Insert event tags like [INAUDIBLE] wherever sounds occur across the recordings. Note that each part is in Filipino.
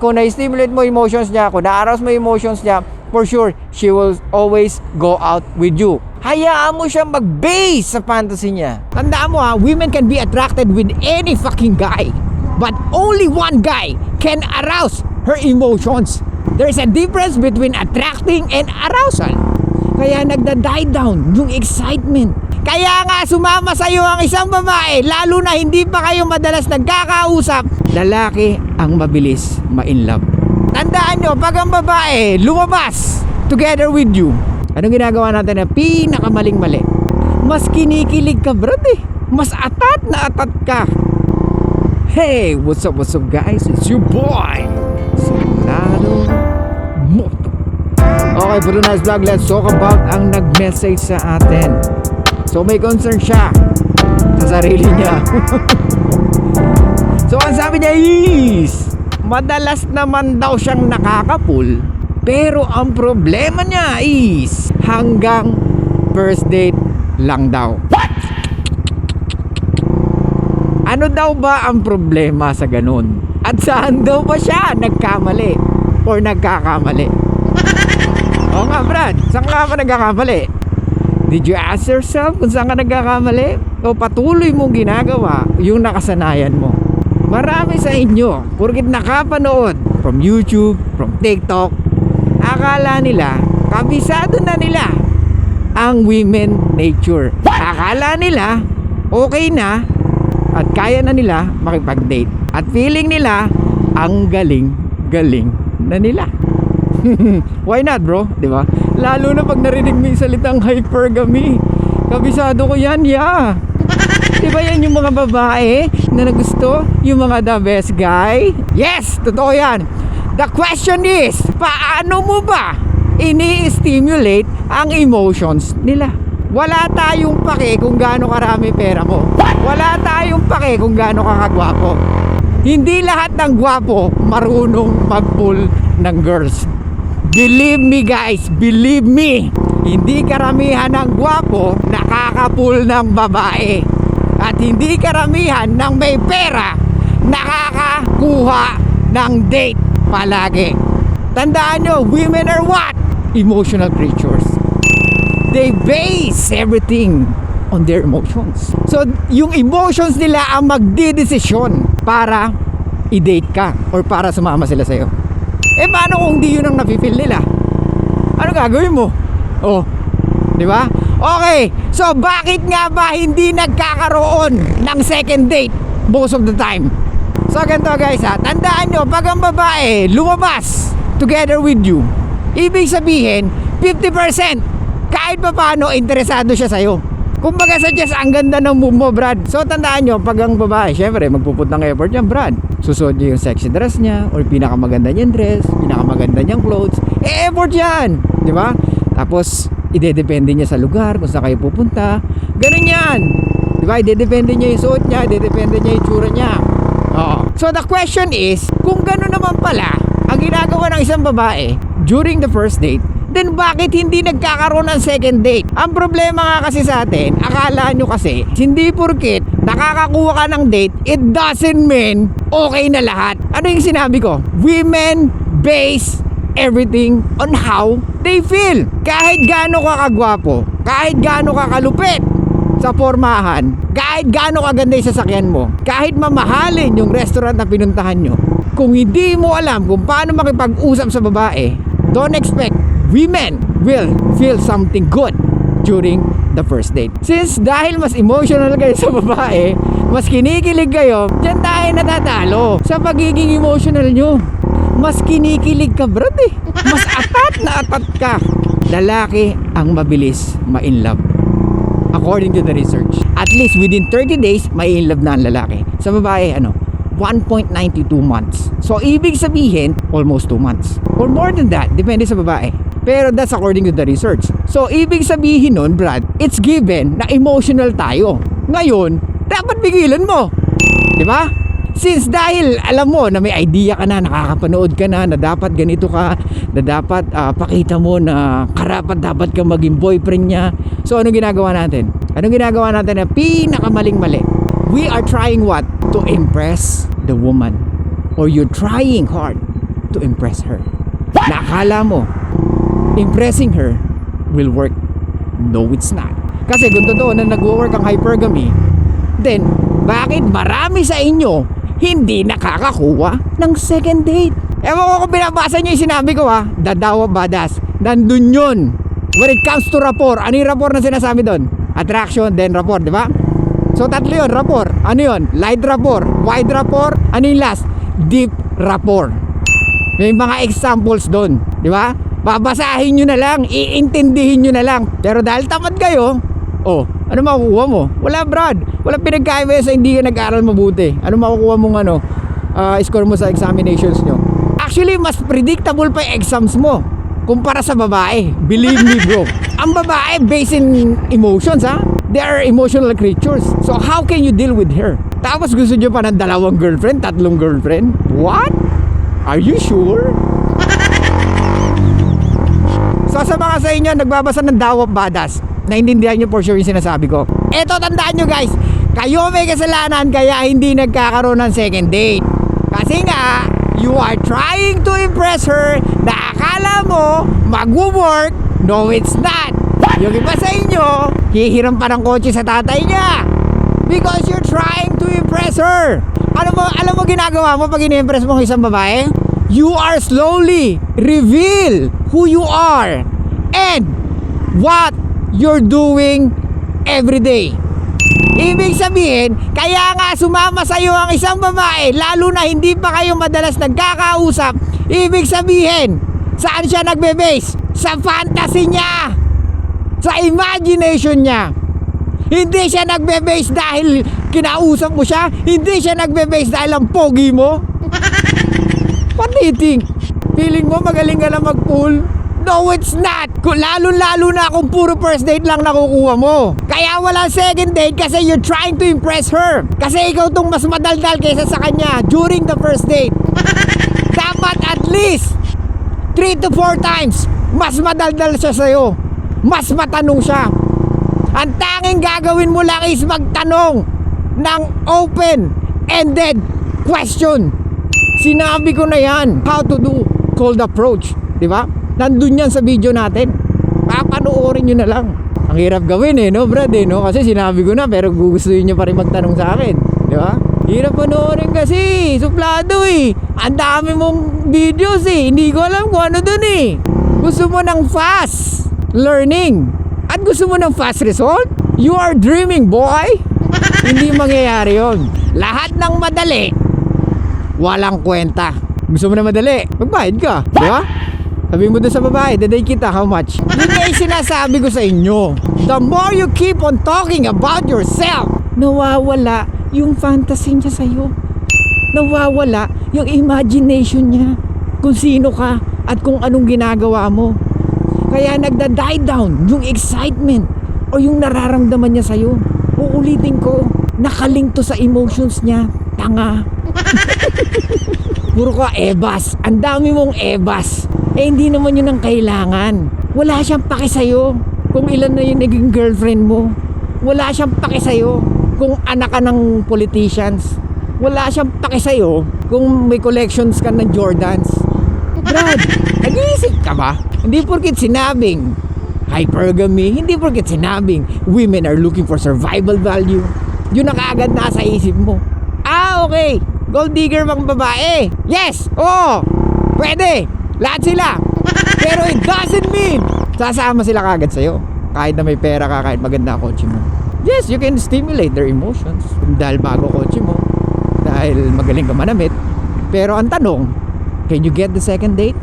Kung na-stimulate mo emotions niya, kung na-arouse mo emotions niya, for sure, she will always go out with you. Hayaan mo siya mag-base sa fantasy niya. Tandaan mo ha, women can be attracted with any fucking guy. But only one guy can arouse her emotions. There's a difference between attracting and arousal. Kaya nagda-die down yung excitement. Kaya nga sumama sa iyo ang isang babae, lalo na hindi pa kayo madalas nagkakausap, lalaki ang mabilis ma-in love. Tandaan nyo, pag ang babae lumabas together with you, anong ginagawa natin na pinakamaling mali? Mas kinikilig ka, brad eh. Mas atat na atat ka. Hey, what's up, what's up guys? It's your boy, Solano Moto. Okay, for tonight's vlog, let's talk about ang nag-message sa atin. So may concern siya sa sarili niya. [LAUGHS] so ang sabi niya is, madalas naman daw siyang nakakapul, pero ang problema niya is, hanggang first date lang daw. Ano daw ba ang problema sa ganun? At saan daw ba siya nagkamali? Or nagkakamali? [LAUGHS] Oo nga Brad, saan ka ba nagkakamali? Did you ask yourself kung saan ka nagkakamali? O patuloy mong ginagawa yung nakasanayan mo? Marami sa inyo, porkit nakapanood from YouTube, from TikTok, akala nila, kabisado na nila ang women nature. Akala nila, okay na, at kaya na nila makipag-date. At feeling nila, ang galing-galing na nila. [LAUGHS] Why not bro? 'Di ba? Lalo na pag narinig mo yung salitang hypergamy. Kabisado ko yan, yeah. 'Di ba yan yung mga babae na nagusto? Yung mga the best guy? Yes, totoo yan. The question is, paano mo ba ini-stimulate ang emotions nila? Wala tayong pake kung gaano karami pera mo. Wala tayong pake kung gaano ka kagwapo. Hindi lahat ng gwapo marunong mag-pull ng girls. Believe me guys, believe me. Hindi karamihan ng gwapo nakakapul ng babae. At hindi karamihan ng may pera nakakakuha ng date palagi. Tandaan nyo, women are what? Emotional creatures. They base everything on their emotions. So, yung emotions nila ang magdidesisyon para i-date ka or para sumama sila sa'yo. Eh paano kung di yun ang nafe-feel nila? Ano gagawin mo? Oh, di ba? Okay, so bakit nga ba hindi nagkakaroon ng second date most of the time? So ganito guys ha, tandaan nyo, pag ang babae lumabas together with you, ibig sabihin, 50% kahit pa paano interesado siya sa'yo. Kumbaga sa Jess, ang ganda ng move mo, Brad. So, tandaan nyo, pag ang babae, syempre, magpuput ng effort niya, Brad. Susuot niya yung sexy dress niya, or pinakamaganda niyang dress, pinakamaganda niyang clothes. Eh, effort yan! Di ba? Tapos, idedepende niya sa lugar, kung saan kayo pupunta. Ganun yan! Di ba? Idedepende niya yung suot niya, idedepende niya yung tsura niya. Oo. So, the question is, kung gano'n naman pala, ang ginagawa ng isang babae during the first date, then bakit hindi nagkakaroon ng second date? Ang problema nga kasi sa atin, akala nyo kasi, hindi porkit nakakakuha ka ng date, it doesn't mean okay na lahat. Ano yung sinabi ko? Women base everything on how they feel. Kahit gaano ka kagwapo, kahit gaano ka kalupit, sa formahan, kahit gaano kaganda yung sasakyan mo, kahit mamahalin yung restaurant na pinuntahan nyo, kung hindi mo alam kung paano makipag-usap sa babae, don't expect women will feel something good during the first date. Since dahil mas emotional kayo sa babae, mas kinikilig kayo, dyan tayo natatalo sa pagiging emotional nyo. Mas kinikilig ka, brad eh. Mas atat na atat ka. Lalaki ang mabilis ma-in love according to the research. At least within 30 days, may in love na ang lalaki. Sa babae, ano, 1.92 months. So, ibig sabihin, almost 2 months. Or more than that, depende sa babae. Pero that's according to the research. So, ibig sabihin nun, Brad, it's given na emotional tayo. Ngayon, dapat bigilan mo. Di ba? Since dahil alam mo na may idea ka na, nakakapanood ka na, na dapat ganito ka, na dapat ah, pakita mo na karapat dapat ka maging boyfriend niya. So anong ginagawa natin? Anong ginagawa natin na pinakamaling mali? We are trying what? To impress the woman. Or you're trying hard to impress her. Nakala mo, impressing her will work. No, it's not. Kasi kung totoo na nag-work ang hypergamy, then bakit marami sa inyo hindi nakakakuha ng second date? Ewan ko kung binabasa niyo yung sinabi ko ha, dadawa badas. Nandun yun. When it comes to rapport, ano yung rapport na sinasabi doon? Attraction, then rapport, di ba? So tatlo yun, rapport. Ano yun? Light rapport, wide rapport, ano yung last? Deep rapport. May mga examples doon, di ba? Babasahin nyo na lang, iintindihin nyo na lang. Pero dahil tamad kayo, oh, ano makukuha mo? Wala brad, wala pinagkaiba sa hindi ka nag-aral mabuti. Ano makukuha mong ano, ah, score mo sa examinations nyo? Actually, mas predictable pa yung exams mo kumpara sa babae. Believe me bro. [LAUGHS] Ang babae based in emotions ha. They are emotional creatures. So how can you deal with her? Tapos gusto nyo pa ng dalawang girlfriend, tatlong girlfriend? What? Are you sure? Sa mga sa inyo nagbabasa ng Dawap Badas, naintindihan nyo for sure yung sinasabi ko. Eto tandaan nyo guys, kayo may kasalanan kaya hindi nagkakaroon ng second date. Kasi nga, you are trying to impress her na akala mo mag-work, no it's not. Yung iba sa inyo, hihiram pa ng kotse sa tatay niya. Because you're trying to impress her. Alam mo, alam mo ginagawa mo pag ini-impress mo ang isang babae? You are slowly reveal who you are and what you're doing every day. Ibig sabihin, kaya nga sumama sa iyo ang isang babae, lalo na hindi pa kayo madalas nagkakausap. Ibig sabihin, saan siya nagbe-base? Sa fantasy niya. Sa imagination niya. Hindi siya nagbe-base dahil kinausap mo siya. Hindi siya nagbe-base dahil ang pogi mo. [LAUGHS] What do you think? Feeling mo magaling ka na mag-pool? It's not! Lalo-lalo na kung puro first date lang nakukuha mo. Kaya wala second date kasi you're trying to impress her. Kasi ikaw tong mas madaldal kaysa sa kanya during the first date. [LAUGHS] Dapat at least 3 to 4 times mas madaldal siya sa'yo. Mas matanong siya. Ang tanging gagawin mo lang is magtanong ng open-ended question. Sinabi ko na yan. How to do cold approach. Di ba? Nandun yan sa video natin. Papanoorin nyo na lang. Ang hirap gawin eh, no, Brad eh, no? Kasi sinabi ko na, pero gugustuhin nyo pa rin magtanong sa akin. Di ba? Hirap panoorin kasi. Suplado eh. Ang dami mong videos eh. Hindi ko alam kung ano dun eh. Gusto mo ng fast learning. At gusto mo ng fast result? You are dreaming, boy. [LAUGHS] Hindi mangyayari yon. Lahat ng madali, walang kwenta. Gusto mo na madali, magbayad ka. Di ba? Sabi mo doon sa babae, daday kita, how much? [LAUGHS] Yun yung sinasabi ko sa inyo. The more you keep on talking about yourself, nawawala yung fantasy niya sa'yo. Nawawala yung imagination niya kung sino ka at kung anong ginagawa mo. Kaya nagda-die down yung excitement o yung nararamdaman niya sa'yo. Uulitin ko, nakaling to sa emotions niya. Tanga. [LAUGHS] Puro ka ebas. Ang dami mong ebas. Eh hindi naman yun ang kailangan. Wala siyang pake sa'yo kung ilan na yung naging girlfriend mo. Wala siyang pake sa'yo kung anak ka ng politicians. Wala siyang pake sa'yo kung may collections ka ng Jordans. Brad, [LAUGHS] nag-iisip ka ba? Hindi porkit sinabing hypergamy, hindi porkit sinabing women are looking for survival value. Yun ang kaagad nasa isip mo. Ah, okay. Gold digger bang babae? Yes! Oo! Pwede! Lahat sila! Pero it doesn't mean sasama sila kagad sa'yo. Kahit na may pera ka, kahit maganda kotse mo. Yes, you can stimulate their emotions. Dahil bago kotse mo. Dahil magaling ka manamit. Pero ang tanong, can you get the second date?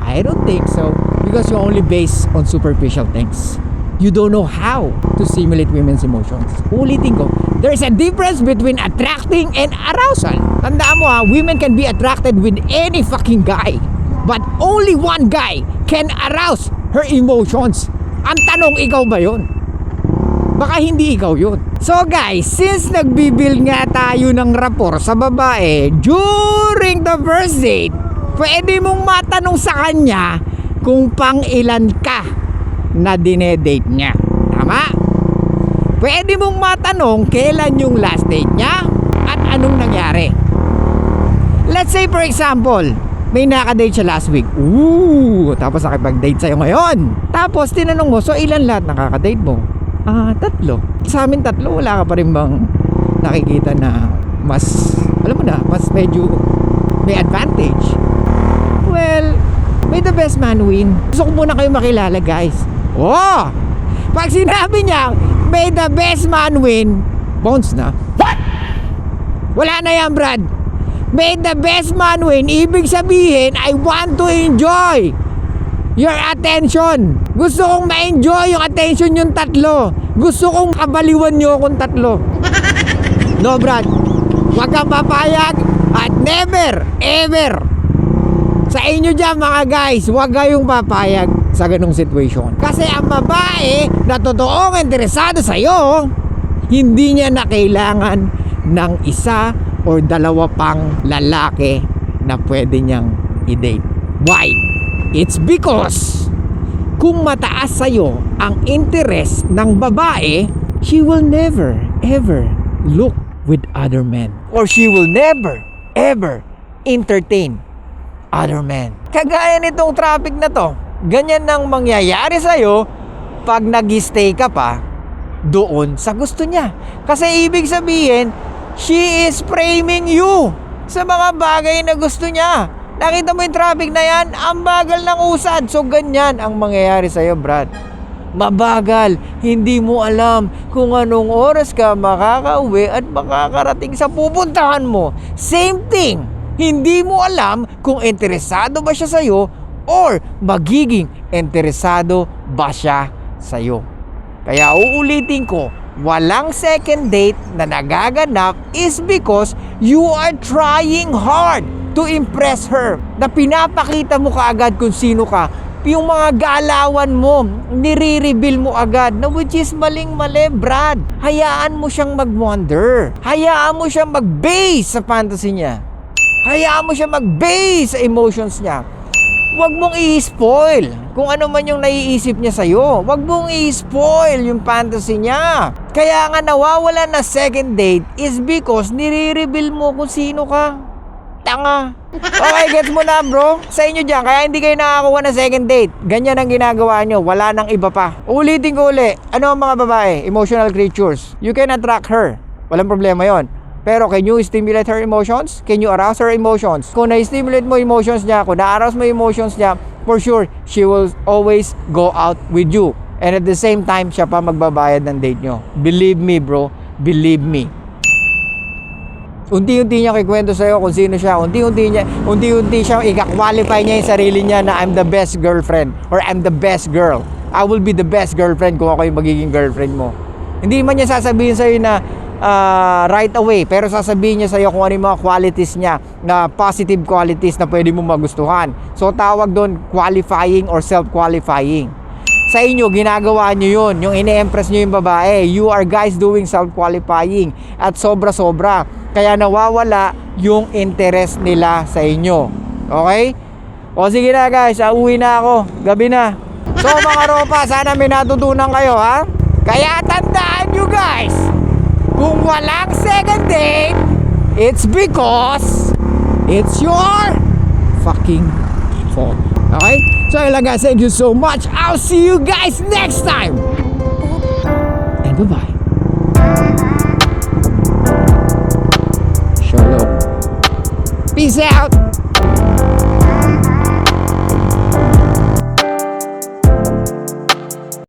I don't think so. Because you only base on superficial things. You don't know how to stimulate women's emotions. Ulitin ko, there is a difference between attracting and arousal. Tandaan mo ha, women can be attracted with any fucking guy. But only one guy can arouse her emotions. Ang tanong, ikaw ba yon? Baka hindi ikaw yun. So guys, since nagbibuild nga tayo ng rapor sa babae during the first date, pwede mong matanong sa kanya kung pang ilan ka na dinedate niya. Tama? Pwede mong matanong kailan yung last date niya at anong nangyari. Let's say for example, may nakadate siya last week. Ooh, tapos nakipag-date sa'yo ngayon. Tapos tinanong mo, so ilan lahat nakakadate mo? Ah, tatlo. Sa amin tatlo, wala ka pa rin bang nakikita na mas, alam mo na, mas medyo may advantage? Well, may the best man win. Gusto ko muna kayo makilala, guys. Oh! Pag sinabi niya, may the best man win, bounce na. What? Wala na yan, Brad. May the best man win, ibig sabihin, I want to enjoy your attention. Gusto kong ma-enjoy yung attention yung tatlo. Gusto kong kabaliwan nyo akong tatlo. [LAUGHS] No, Brad. Huwag kang papayag at never, ever sa inyo dyan mga guys, huwag kayong papayag sa ganong situation. Kasi ang babae na totoong interesado sa iyo, hindi niya na kailangan ng isa or dalawa pang lalaki na pwede niyang i-date. Why? It's because kung mataas sa'yo ang interest ng babae, she will never, ever look with other men. Or she will never, ever entertain other men. Kagaya nitong traffic na to, ganyan nang mangyayari sa'yo pag nag-stay ka pa doon sa gusto niya. Kasi ibig sabihin, she is framing you sa mga bagay na gusto niya. Nakita mo yung traffic na yan, ang bagal ng usad. So ganyan ang mangyayari sa'yo, Brad. Mabagal, hindi mo alam kung anong oras ka makakauwi at makakarating sa pupuntahan mo. Same thing, hindi mo alam kung interesado ba siya sa'yo or magiging interesado ba siya sa'yo. Kaya uulitin ko, walang second date na nagaganap is because you are trying hard to impress her. Na pinapakita mo kaagad kung sino ka. Yung mga galawan mo, nire-reveal mo agad na which is maling-mali, Brad. Hayaan mo siyang mag-wonder. Hayaan mo siyang mag-base sa fantasy niya. Hayaan mo siya mag-base sa emotions niya. Huwag mong i-spoil kung ano man yung naiisip niya sa'yo. Huwag mong i-spoil yung fantasy niya. Kaya nga nawawala na second date is because nire-reveal mo kung sino ka. Tanga. Okay, gets mo na bro? Sa inyo dyan, kaya hindi kayo nakakuha ng second date. Ganyan ang ginagawa nyo. Wala nang iba pa. Ulitin ko uli. Ano ang mga babae? Emotional creatures. You can attract her. Walang problema yon. Pero can you stimulate her emotions? Can you arouse her emotions? Kung na-stimulate mo emotions niya, kung na-arouse mo emotions niya, for sure, she will always go out with you. And at the same time, siya pa magbabayad ng date nyo. Believe me bro, believe me. Unti-unti niya kikwento sa'yo kung sino siya. Unti-unti niya, unti-unti siya ika-qualify niya yung sarili niya na I'm the best girlfriend or I'm the best girl. I will be the best girlfriend kung ako yung magiging girlfriend mo. Hindi man niya sasabihin sa'yo na ah, right away, pero sasabihin niya sa'yo kung ano yung mga qualities niya na positive qualities na pwede mo magustuhan. So tawag doon qualifying or self-qualifying. Sa inyo, ginagawa nyo yun. Yung ine-impress nyo yung babae. You are guys doing self-qualifying. At sobra-sobra. Kaya nawawala yung interest nila sa inyo. Okay? O sige na guys, uuwi na ako. Gabi na. So mga [LAUGHS] ropa, sana may natutunan kayo ha. Kaya tandaan nyo guys, kung walang second date, it's because it's your fucking fault. Okay? So yun lang guys, thank you so much. I'll see you guys next time. And bye-bye. Shalom. Peace out.